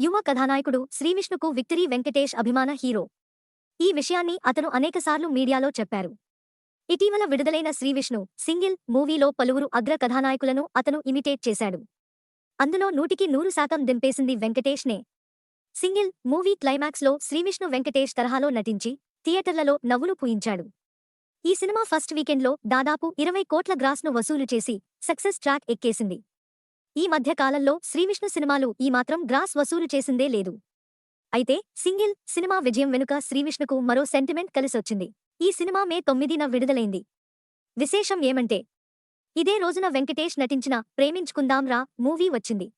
యువ కథానాయకుడు శ్రీవిష్ణుకు విక్టరీ వెంకటేష్ అభిమాన హీరో. ఈ విషయాన్ని అతను అనేకసార్లు మీడియాలో చెప్పారు. ఇటీవల విడుదలైన శ్రీవిష్ణు సింగిల్ మూవీలో పలువురు అగ్ర కథానాయకులను అతను ఇమిటేట్ చేశాడు. అందులో నూటికి నూరు శాతం దింపేసింది వెంకటేష్నే. సింగిల్ మూవీ క్లైమాక్స్లో శ్రీవిష్ణు వెంకటేష్ తరహాలో నటించి థియేటర్లలో నవ్వులు పూయించాడు. ఈ సినిమా ఫస్ట్ వీకెండ్లో దాదాపు ఇరవై కోట్ల గ్రాస్ను వసూలు చేసి సక్సెస్ ట్రాక్ ఎక్కేసింది. ఈ మధ్య కాలంలో శ్రీవిష్ణు సినిమాలు ఈ మాత్రం గ్రాస్ వసూలు చేసిందే లేదు. అయితే సింగిల్ సినిమా విజయం వెనుక శ్రీవిష్ణుకు మరో సెంటిమెంట్ కలిసొచ్చింది ఈ సినిమా మే తొమ్మిదిన విడుదలైంది. విశేషం ఏమంటే ఇదే రోజున వెంకటేష్ నటించిన ప్రేమించుకుందాంరా మూవీ వచ్చింది.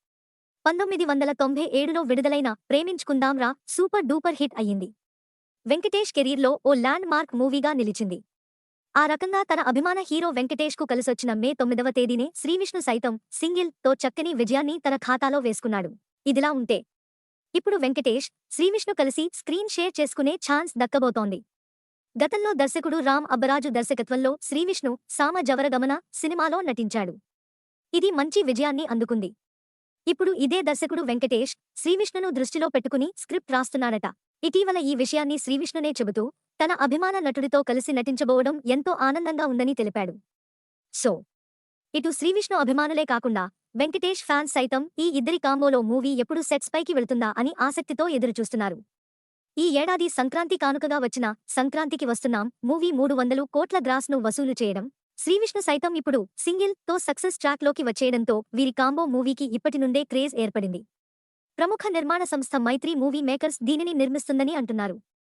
పంతొమ్మిది వందల తొంభై ఏడులో విడుదలైన ప్రేమించుకుందాంరా సూపర్ డూపర్ హిట్ అయ్యింది. వెంకటేష్ కెరీర్లో ఓ ల్యాండ్ మార్క్ మూవీగా నిలిచింది. ఆ రకంగా తన అభిమాన హీరో వెంకటేష్కు కలిసొచ్చిన మే తొమ్మిదవ తేదీనే శ్రీవిష్ణు సైతం సింగిల్తో చక్కని విజయాన్ని తన ఖాతాలో వేసుకున్నాడు. ఇదిలా ఉంటే ఇప్పుడు వెంకటేష్ శ్రీవిష్ణు కలిసి స్క్రీన్ షేర్ చేసుకునే ఛాన్స్ దక్కబోతోంది. గతంలో దర్శకుడు రామ్ అబ్బరాజు దర్శకత్వంలో శ్రీవిష్ణు సామ జవరగమన సినిమాలో నటించాడు. ఇది మంచి విజయాన్ని అందుకుంది. ఇప్పుడు ఇదే దర్శకుడు వెంకటేష్ శ్రీవిష్ణును దృష్టిలో పెట్టుకుని స్క్రిప్ట్ రాస్తున్నాడట. ఇటీవల ఈ విషయాన్ని శ్రీవిష్ణునే చెబుతూ తన అభిమాన నటుడితో కలిసి నటించబోవడం ఎంతో ఆనందంగా ఉందని తెలిపాడు. సో ఇటు శ్రీవిష్ణు అభిమానులే కాకుండా వెంకటేష్ ఫ్యాన్స్ సైతం ఈ ఇద్దరి కాంబోలో మూవీ ఎప్పుడు సెట్స్ పైకి వెళ్తుందా అని ఆసక్తితో ఎదురుచూస్తున్నారు. ఈ ఏడాది సంక్రాంతి కానుకగా వచ్చిన సంక్రాంతికి వస్తున్నాం మూవీ మూడు వందలు కోట్ల గ్రాస్ను వసూలు చేయడం శ్రీవిష్ణు సైతం ఇప్పుడు సింగిల్తో సక్సెస్ ట్రాక్లోకి వచ్చేయడంతో వీరి కాంబో మూవీకి ఇప్పటి నుండే క్రేజ్ ఏర్పడింది. ప్రముఖ నిర్మాణ సంస్థ మైత్రి మూవీ మేకర్స్ దీనిని నిర్మిస్తుందని అంటున్నారు.